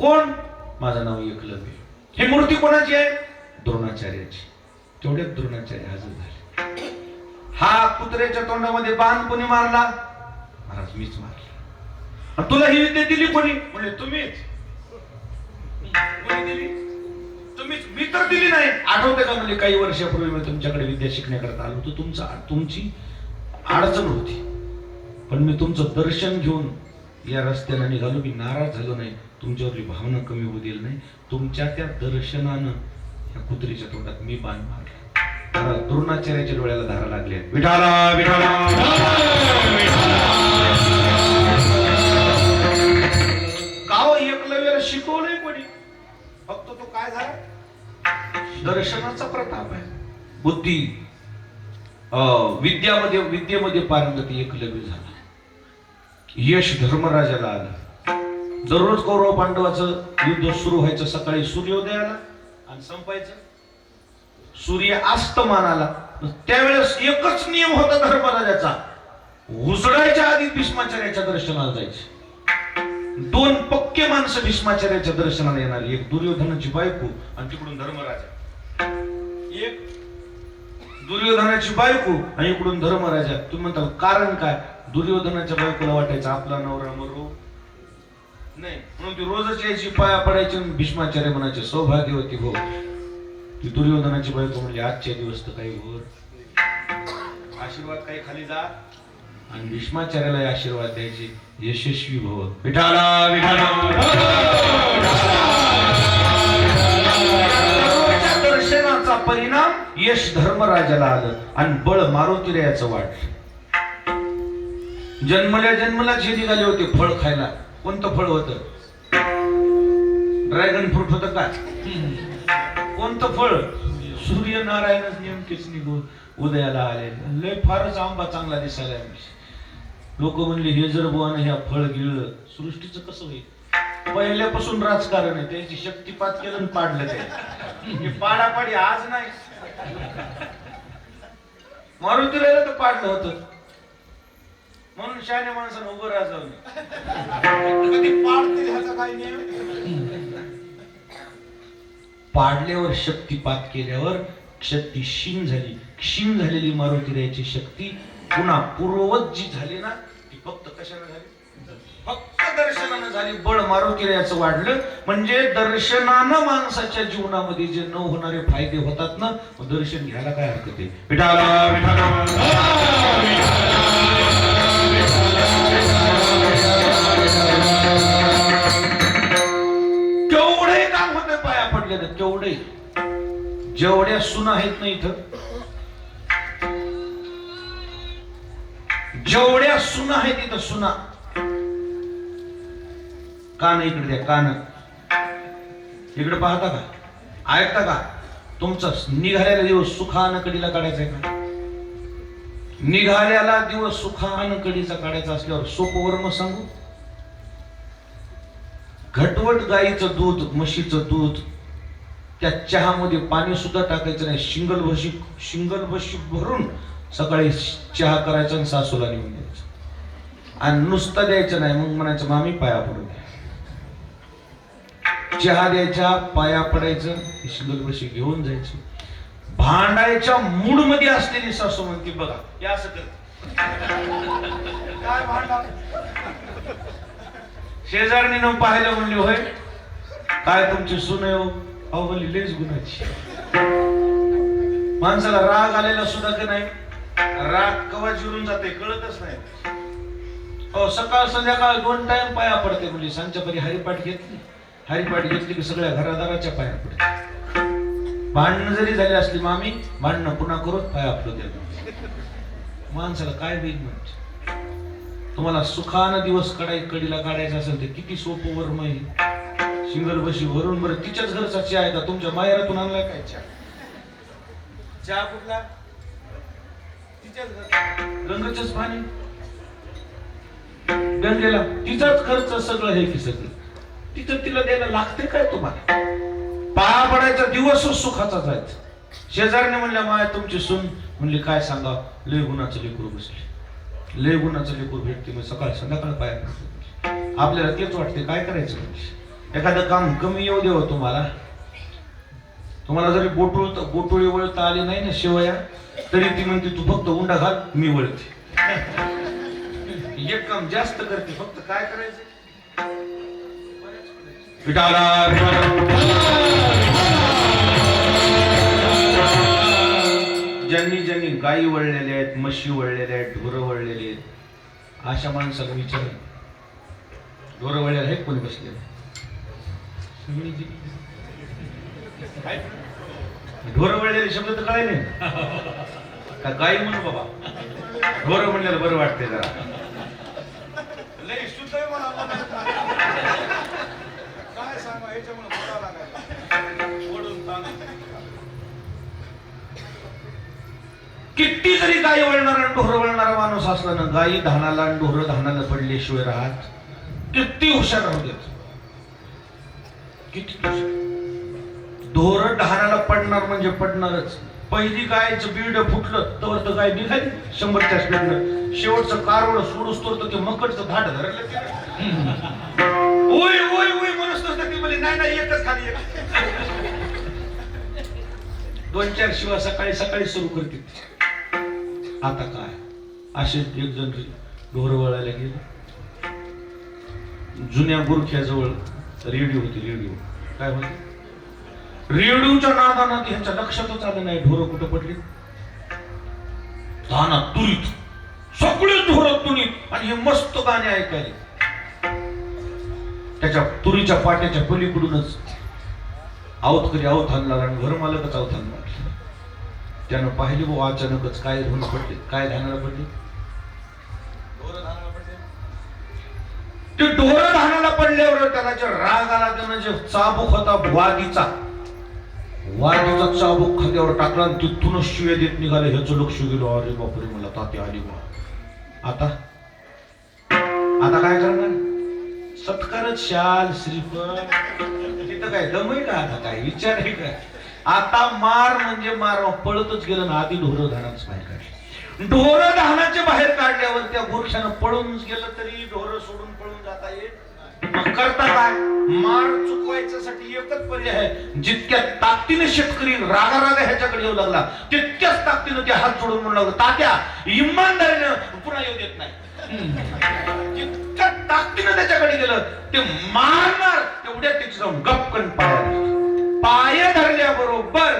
कोण? माझं नाव एकलव्य. ही मूर्ती कोणाची आहे? द्रोणाचार्याची. तेवढ्यात द्रोणाचार्य हजर झाले. हा कुत्र्याच्या तोंडामध्ये बाण कोणी मारला? महाराज मीच मारला. तुला ही विद्या दिली कोणी? म्हणले तुम्हीच. कोणी दिली? तुम्हीच. मी तर दिली नाही. आठवते का म्हणजे काही वर्षापूर्वी मी तुमच्याकडे विद्या शिकण्याकरता आलो तर तुमचा तुमची अडचण होती. पण मी तुमचं दर्शन घेऊन या रस्त्याला निघालो. मी नाराज झालो नाही. तुमच्यावरली भावना कमी होऊ दिली नाही. तुमच्या त्या दर्शनानं या कुत्रीच्या तोंडात मी बाण मारला. द्रोणाचार्याच्या डोळ्याला धारा लागल्या विठाला गाव एकलव्याला शिकवलंय कोणी? फक्त तो काय झाला? दर्शनाचा प्रताप आहे. बुद्धी. अं, विद्यामध्ये विद्येमध्ये पारंगत एकलव्य झाला. यश धर्मराजाला आलं. दररोज कौरव पांडवाचं युद्ध सुरू व्हायचं सकाळी सूर्योदयाला आणि संपायचं. सूर्य अस्तमानाला. त्यावेळेस एकच नियम होता धर्मराजाचा. उजडायच्या आधी भीष्माचार्याच्या दर्शनाला जायचे. दोन पक्के माणसं भीष्माचार्याच्या दर्शनाला येणार. एक दुर्योधनाची बायको आणि तिकडून धर्मराजा. एक दुर्योधनाची बायको आणि इकडून धर्मराजा. तुम्ही म्हणताल कारण काय? दुर्योधनाच्या बायकोला वाटायचं आपला नवरा मरो. नाही म्हणून ती रोजच यायची पाया पडायची भीष्माचार्य म्हणायचे सौभाग्यवती हो. ती दुर्योधनाची बायको म्हणजे आजच्या दिवस तर काही भोर आशीर्वाद काही खाली जा. आणि भीष्माचार्याला आशीर्वाद द्यायचे. यशस्वी भव. विठाला विठाला दर्शनाचा परिणाम यश धर्मराजाला आलं आणि बळ मारुतीरायाचं वाट जन्मल्या जन्मलाच हे निघाले होते फळ खायला. कोणतं फळ होतं? ड्रॅगन फ्रूट होतं का? कोणतं फळ? सूर्यनारायणच नेमकेच निघून उदयाला आले. लय फारच आंबा चांगला दिसायला लोक म्हणले हे जर बुवानं ह्या फळ गिळलं सृष्टीचं कसं होईल? पहिल्यापासून राजकारण आहे. त्यांची शक्तिपात केलं पाडलं ते. पाडापाडी आज नाही. मारुतीला तर पाडलं होतं. म्हणून शाने माणसानं उभं राजावं कधी पाडतील ह्याचा काय नियम पाडल्यावर शक्तिपात केल्यावर शक्ती क्षीण झाली. क्षीण झालेली मारुतीरायाची शक्ती पुन्हा पूर्ववत जी झाली ना ती फक्त कशाने झाली? फक्त दर्शनानं झाली. बळ मारुतीरायाचं वाढलं. म्हणजे दर्शनानं माणसाच्या जीवनामध्ये जे न होणारे फायदे होतात ना दर्शन घ्यायला काय हरकत आहे? विठाला केवढे जेवढ्या सुना आहेत ना इथं जेवढ्या सुना आहेत इथं सुना कान इकडे द्या कान. इकडे पाहता का? ऐकता का? तुमचा निघालेला दिवस सुखान कडीला काढायचा आहे का? निघाल्याला दिवस सुखान कडीचा काढायचा असल्यावर सोपं सांगू? घटवट गाईचं दूध म्हशीचं दूध त्या चहामध्ये पाणी सुद्धा टाकायचं नाही. शिंगल भशी शिंगल भशी भरून सकाळी चहा करायचा आणि सासूला नेऊन द्यायचं. आणि नुसतं द्यायचं नाही. मग म्हणायचं मामी पाया पडू द्या. चहा द्यायच्या पाया पडायचं शिंगल भशी घेऊन जायचं. भांडायच्या मूडमध्ये असलेली सासू म्हणते बघा हे असं काय भांडा? शेजारणीनं पाहिलं म्हणले होय काय तुमची सुन हो? अहो म्हणली लेच गुणाची माणसाला राग आलेला सुद्धा का नाही? राग कवा जिरून जाते कळतच नाही. अहो सकाळ संध्याकाळ दोन टाइम पाया पडते म्हणजे सांच्या परी हरिपाठ घेतली. हरिपाठ घेतली की सगळ्या घरादाराच्या पाया पडते. भांडणं जरी झाली असली मामी भांडणं पुन्हा करून पाया पडते माणसाला काय होईल म्हणजे? तुम्हाला सुखानं दिवस कडाई कडीला काढायचा असेल तर किती सोपं वर्म आहे. सिंगल बशी वरून बरं तिच्याच घरचा चहा आहे का? तुमच्या माहेरातून आणलाय काय चहा? चहा कुठला? तिच्याच पाणी. गंगेला तिचाच खर्च सगळं हे की सगळं. तिथं तिला द्यायला लागते काय तुम्हाला? पाया पडायचा दिवसच सुखाचा जायचा. शेजारने म्हणल्या माया तुमची सून. म्हणली काय सांगा? लय गुणाचं लेकरू बसले. लय गुणाचं लेकरू भेटते मग सकाळ संध्याकाळ पाया आपल्याला तेच वाटते काय करायचं? म्हणजे एखादं काम कमी येऊ देव तुम्हाला. तुम्हाला जरी बोटुळ बोटुळी वळता आली नाही ना शिवया तरी ती म्हणते तू फक्त उंडा घाल मी वळते. एक काम जास्त करते फक्त काय करायचं? ज्यांनी ज्यांनी गायी वळलेल्या आहेत म्हशी वळलेल्या आहेत ढोरं वळलेली आहेत अशा माणसाला विचार ढोरं वळलेला आहेत कोणी बसले ढोरं वळलेले शब्द तर कळायले. का गाई म्हणू बाबा? ढोरं म्हणलेलं बरं वाटते जरा. किती जरी गाई वळणारा आणि ढोरं वळणारा माणूस असला ना गाई धानाला आणि ढोरं धानाला पडल्याशिवाय राहत. किती हुशार राहू देत. किती हुशार. पडणार म्हणजे पडणारच. पहिली गायचं बीड फुटलं तर तर गाय निघाली. शंभरच्या स्पीडनं शेवटचं कारवड सोडूस तर ते मकडचं धाड धरलं ते. ओय ओय ओय म्हणूस ती नाही नाही एकच खाली एक दोन चार शिवा सकाळी सकाळी सुरू करते आता काय? असे एक जण ढोर वळायला गेले. जुन्या गुरख्याजवळ रेडिओ होती रेडिओ. काय होती? रेडिओच्या नादानात ह्यांच्या लक्षातच आलं नाही ढोरं कुठं पडली? धाना तुरीत सगळे ढोरं तुरीत आणि हे मस्त गाणे ऐकायले. त्याच्या तुरीच्या पाट्याच्या पलीकडूनच आवतकरी आवत आणला आणि घर मालकच आवत आणला त्यानं पाहिले भाऊ अचानकच काय धुन पडले काय धानाला पडले? ते ढोरं धानाला पडल्यावर त्याला जे राग आला त्यानं जे चाबूक होता वाघीचा वाघीचा चाबूक खात्यावर टाकला आणि तिथूनच शिवे देत निघाले. ह्याचं लक्ष गेलो अरे बापरे मला ताते आली बा. आता? आता काय करणार? सत्कारच शाल श्रीफळ. तिथं काय दमय का? आता काय विचार आहे काय आता मार म्हणजे मार पळतच गेलं ना आधी ढोरं धानाच बाहेर काढले. ढोरं धानाचे बाहेर काढल्यावर त्या गोरक्षानं पळून गेलं तरी ढोरं सोडून पळून जाता येत मग करता काय? मार चुकवायच्यासाठी एकच पर्याय आहे. जितक्या ताकदीने शेतकरी रागा रागा ह्याच्याकडे येऊ लागला तितक्याच ताकदीनं ते हात सोडून म्हणू लागलं तात्या इमानदारीनं पुन्हा येऊ देत नाही. जितक्या ताकदीनं त्याच्याकडे गेलं ते मारणार तेवढ्या त्याची जाऊन गपकन पाया पाय धरल्याबरोबर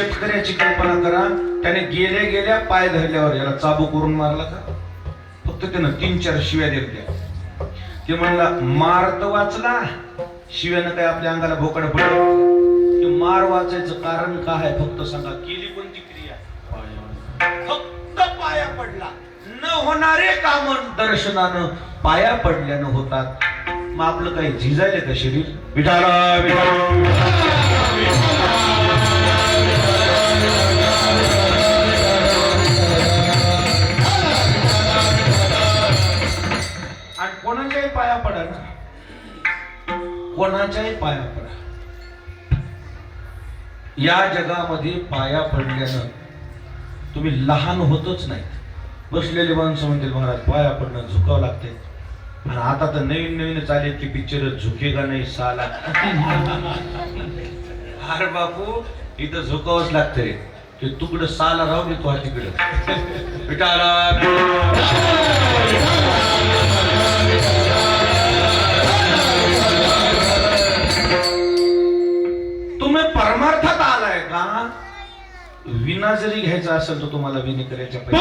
शेतकऱ्याची कल्पना करा? त्याने गेल्या गेल्या पाय धरल्यावर याला चाबू करून मारला का? फक्त त्यानं तीन चार शिव्या देतल्या ते म्हणला मार तर वाचला. शिव्यानं काय आपल्या अंगाला भोकड पडलं ते मार वाचायचं कारण काय आहे? फक्त सांगा केली कोणती क्रिया? फक्त पाया पडला. न होणारे काम दर्शनानं पाया पडल्यानं होतात. मग आपलं काही झिजायले का शरीर? विठाला विठाला कोणाच्याही पाया पडा ना. कोणाच्याही पाया पडा. या जगामध्ये पाया पडल्यानं तुम्ही लहान होतच नाही बसलेले माणसं म्हणतील महाराज पाया पडणं झुकावं लागते आणि आता तर नवीन नवीन चालेल की पिक्चर झुकेगा नाही साला. अरे बापू इथं झुकावंच लागतं रे ते तुकडं साला राहू दे तो तिकडं. पिटाला विणा जरी घ्यायचा असेल तर तुम्हाला विणी करायच्या पैसे